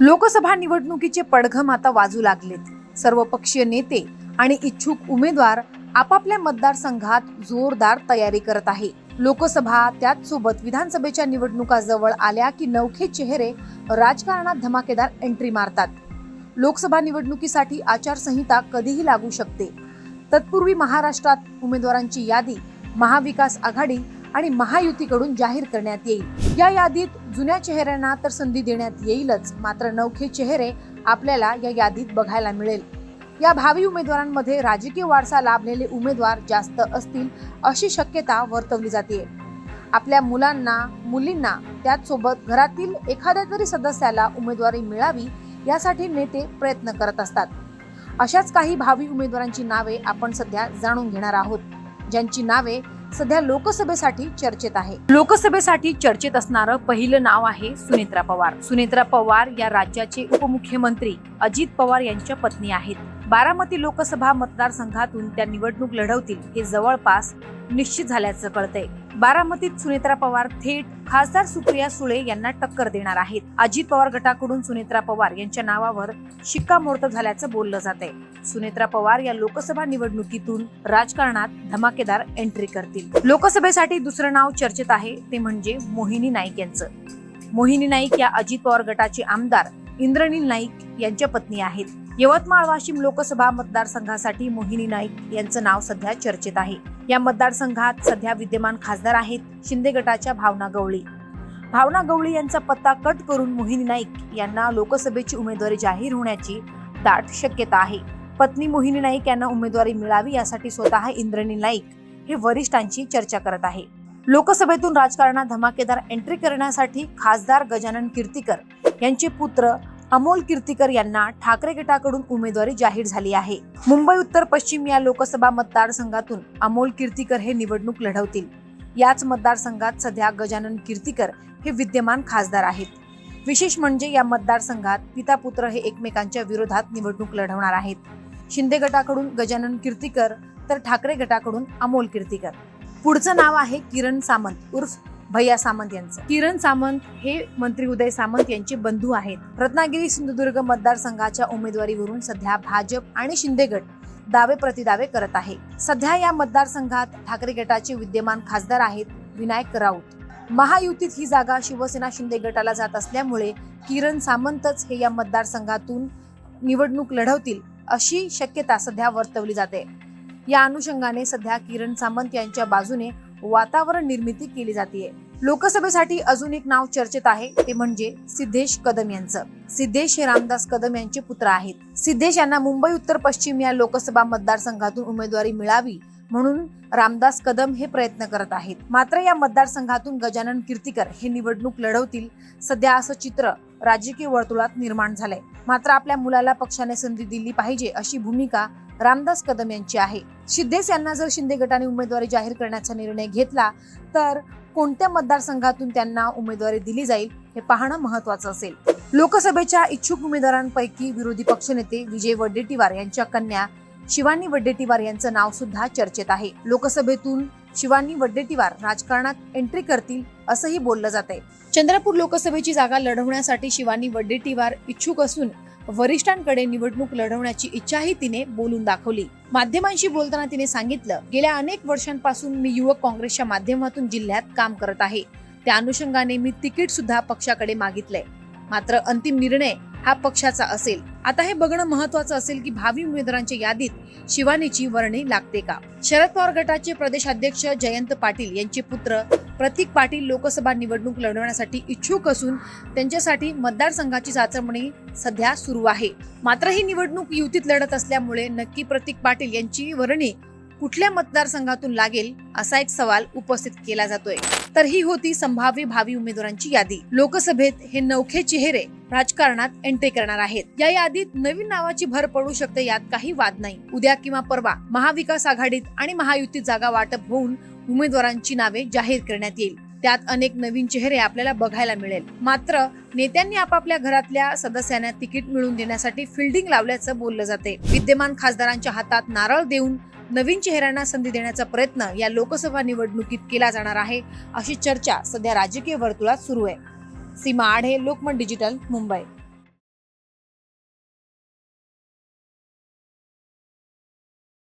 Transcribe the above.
लोकसभा निवडणुकीचे पडघम आता वाजू लागलेत. सर्वपक्षीय नेते आणि इच्छुक उमेदवार आपापल्या मतदारसंघात जोरदार तयारी करत आहे. लोकसभा त्याचसोबत विधानसभेच्या निवडणुका जवळ आल्या की नवखे चेहरे राजकारणात धमाकेदार एंट्री मारतात. लोकसभा निवडणुकीसाठी आचारसंहिता कधीही लागू शकते. तत्पूर्वी महाराष्ट्रात उमेदवारांची यादी महाविकास आघाडी आणि महायुतीकडून जाहीर करण्यात येईल. या यादीत जुन्या चेहऱ्यांना तर संधी देण्यात येईलच मात्र नवखे चेहरे आपल्याला या यादीत बघायला मिळेल. या भावी उमेदवारांमध्ये राजकीय वारसा लाभलेले उमेदवार जास्त असतील अशी शक्यता वर्तवली जाते आपल्या मुलांना मुलींना त्याचसोबत घरातील एखाद्या तरी सदस्याला उमेदवारी मिळावी यासाठी नेते प्रयत्न करत असतात. अशाच काही भावी उमेदवारांची नावे आपण सध्या जाणून घेणार आहोत. ज्यांची नावे सध्या लोकसभेसाठी चर्चेत आहे. लोकसभेसाठी चर्चेत असणारं पहिलं नाव आहे सुनेत्रा पवार. सुनेत्रा पवार या राज्याचे उपमुख्यमंत्री अजित पवार यांच्या पत्नी आहेत. बारामती लोकसभा मतदारसंघातून त्या निवडणूक लढवतील हे जवळपास निश्चित झाल्याचं कळतंय. बारामतीत सुनेत्रा पवार थेट खासदार सुप्रिया सुळे यांना टक्कर देणार आहेत. अजित पवार गटाकडून सुनेत्रा पवार यांच्या नावावर शिक्कामोर्तब झाल्याचं बोललं जात आहे सुनेत्रा पवार या लोकसभा निवडणुकीतून राजकारणात धमाकेदार एंट्री करतील. लोकसभेसाठी दुसरं नाव चर्चेत आहे ते म्हणजे मोहिनी नाईक यांचं. मोहिनी नाईक या अजित पवार गटाचे आमदार इंद्रनील नाईक यांच्या पत्नी आहेत. यवतमाळ वाशिम लोकसभा मतदारसंघासाठी मोहिनी नाईक यांचं नाव सध्या चर्चेत आहे. या मतदारसंघात सध्या विद्यमान खासदार आहेत शिंदे गटाच्या भावना गवळी. भावना गवळी यांचा पत्ता कट करून मोहिनी नाईक यांना लोकसभेची उमेदवारी जाहीर होण्याची दाट शक्यता आहे. पत्नी मोहिनी नाईक यांना उमेदवारी मिळावी यासाठी स्वतः इंद्रणी नाईक हे वरिष्ठांची चर्चा करत आहे. लोकसभेतून राजकारणात धमाकेदार एंट्री करण्यासाठी खासदार गजानन कीर्तीकर यांचे पुत्र अमोल कीर्तीकर यांना ठाकरे गटाकडून उमेदवारी जाहीर झाली आहे. मुंबई उत्तर पश्चिम या लोकसभा मतदारसंघातून अमोल कीर्तीकर हे निवडणूक लढवतील. याच मतदारसंघात सध्या गजानन कीर्तीकर हे विद्यमान खासदार आहेत. विशेष म्हणजे या मतदारसंघात पिता पुत्र हे एकमेकांच्या विरोधात निवडणूक लढवणार आहेत. शिंदे गटाकडून गजानन कीर्तीकर तर ठाकरे गटाकडून अमोल कीर्तीकर. पुढचं नाव आहे किरण सामंत उर्फ भैया सामंत यांचं. किरण सामंत हे मंत्री उदय सामंत यांचे बंधू आहेत. रत्नागिरी सिंधुदुर्ग मतदारसंघाच्या उमेदवारीवरून सध्या भाजप आणि शिंदे गट दावे प्रतिदावे करत आहे. सध्या या मतदारसंघात ठाकरे गटाचे विद्यमान खासदार आहेत विनायक राऊत. महायुतीत ही जागा शिवसेना शिंदे गटाला जात असल्यामुळे किरण सामंतच हे या मतदारसंघातून निवडणूक लढवतील अशी शक्यता सध्या वर्तवली जाते. या अनुषंगाने सध्या किरण सामंत यांच्या बाजूने वातावरण निर्मिती केली जाते लोकसभेसाठी अजून एक नाव चर्चेत आहे ते म्हणजे सिद्धेश कदम यांचं. सिद्धेश हे रामदास कदम यांचे पुत्र आहेत. सिद्धेश यांना मुंबई उत्तर पश्चिम या लोकसभा मतदारसंघातून उमेदवारी मिळावी म्हणून रामदास कदम हे प्रयत्न करत आहेत. मात्र या मतदारसंघातून गजानन कीर्तीकर हे निवडणूक लढवतील. सध्या असं चित्र राजकीय वर्तुळात निर्माण झालंय. मात्र आपल्या मुलाला पक्षाने संधी दिली पाहिजे अशी भूमिका रामदास कदम यांची आहे. सिद्धेश यांना जर शिंदे गटाने उमेदवारी जाहीर करण्याचा निर्णय घेतला तर कोणत्या मतदारसंघातून त्यांना उमेदवारी दिली जाईल हे पाहणं महत्वाचं असेल. लोकसभेच्या इच्छुक उमेदवारांपैकी विरोधी पक्षनेते विजय वडेट्टीवार यांच्या कन्या शिवानी वडेट्टीवार यांचं नाव सुद्धा चर्चेत आहे. लोकसभेतून शिवानी वडेट्टीवार राजकारणात एंट्री करतील असंही बोललं जात आहे चंद्रपूर लोकसभेची जागा लढवण्यासाठी शिवानी वडेट्टीवार इच्छुक असून वरिष्ठांकडे निवडणूक लढवण्याची इच्छाही तिने बोलून दाखवली. माध्यमांशी बोलताना तिने सांगितलं गेल्या अनेक वर्षांपासून मी युवक काँग्रेसच्या माध्यमातून जिल्ह्यात काम करत आहे. त्या अनुषंगाने मी तिकीट सुद्धा पक्षाकडे मागितलंय. मात्र अंतिम निर्णय हा पक्षाचा असेल. आता हे बघणं महत्वाचं असेल की भावी उमेदवारांच्या यादीत शिवानीची वर्णी लागते का? शरद पवार गटाचे प्रदेशाध्यक्ष जयंत पाटील यांचे पुत्र प्रतीक पाटील लोकसभा निवडणूक लढवण्यासाठी इच्छुक असून त्यांच्यासाठी मतदारसंघाची चाचपणी सध्या सुरू आहे. मात्र ही निवडणूक युतीत लढत असल्यामुळे नक्की प्रतीक पाटील यांची वर्णी कुठल्या मतदारसंघातून लागेल असा एक सवाल उपस्थित केला जातोय. तर ही होती संभाव्य भावी उमेदवारांची यादी. लोकसभेत हे नवखे चेहरे राजकारणात एंट्री करणार आहेत. या यादीत नवीन नावाची भर पडू शकते यात काही वाद नाही. उद्या किंवा परवा महाविकास आघाडीत आणि महायुतीत जागा वाटप होऊन उमेदवारांची नावे जाहीर करण्यात येईल. त्यात अनेक नवीन चेहरे आपल्याला बघायला मिळेल. मात्र नेत्यांनी आपापल्या घरातल्या सदस्यांना तिकीट मिळवून देण्यासाठी फिल्डिंग लावल्याचं बोललं जाते. विद्यमान खासदारांच्या हातात नारळ देऊन नवीन चेहऱ्यांना संधी देण्याचा प्रयत्न या लोकसभा निवडणुकीत केला जाणार आहे अशी चर्चा सध्या राजकीय वर्तुळात सुरू आहे. सीमा आढे लोकमत डिजिटल मुंबई.